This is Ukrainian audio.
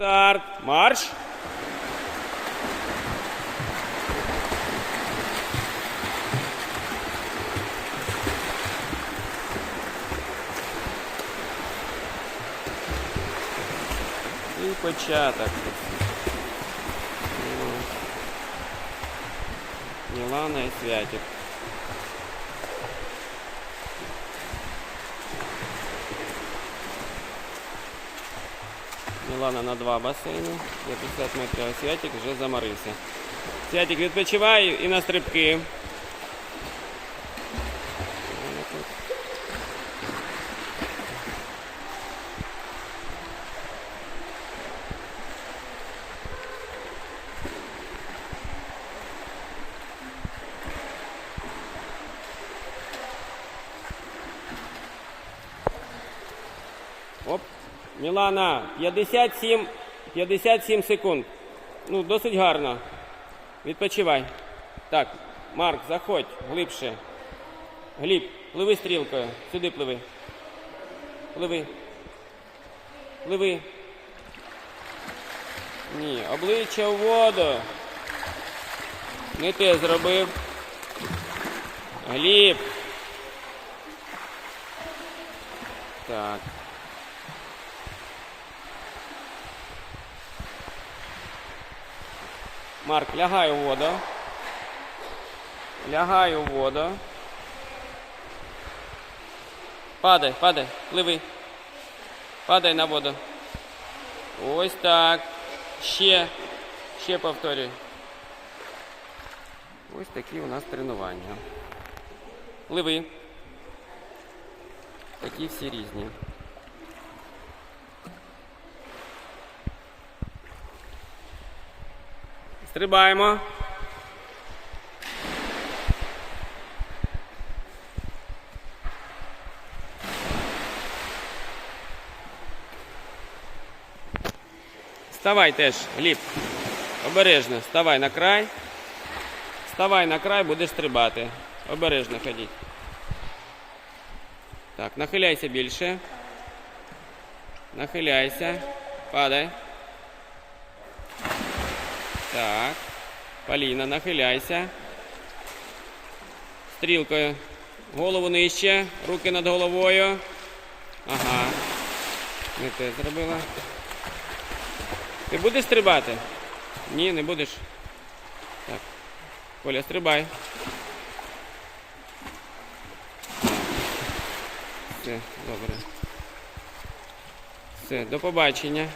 Старт. Марш. І початок. Ну. Мілана і Святик. Мілана на два басейни, 50 метрів, а Святик вже заморився. Святик відпочивай і на стрибки. Оп. Мілана, 57, 57 секунд. Ну, досить гарно. Відпочивай. Так, Марк, заходь глибше. Гліб, пливи стрілкою. Сюди пливи. Пливи. Пливи. Ні, обличчя у воду. Не те зробив. Гліб. Так. Марк, лягай у воду. Лягай у воду. Падай, падай, пливи. Падай на воду. Ось так. Ще. Ще повторюй. Ось такі у нас тренування. Пливи. Такі всі різні. Стрибаємо. Вставай теж, Гліб. Обережно. Вставай на край. Вставай на край, будеш стрибати. Обережно ходіть. Так, нахиляйся більше. Нахиляйся. Падай. Так. Поліна, нахиляйся. Стрілкою. Голову нижче, руки над головою. Ага. Не те зробила. Ти будеш стрибати? Ні, не будеш. Так. Коля, стрибай. Все, добре. Все, до побачення.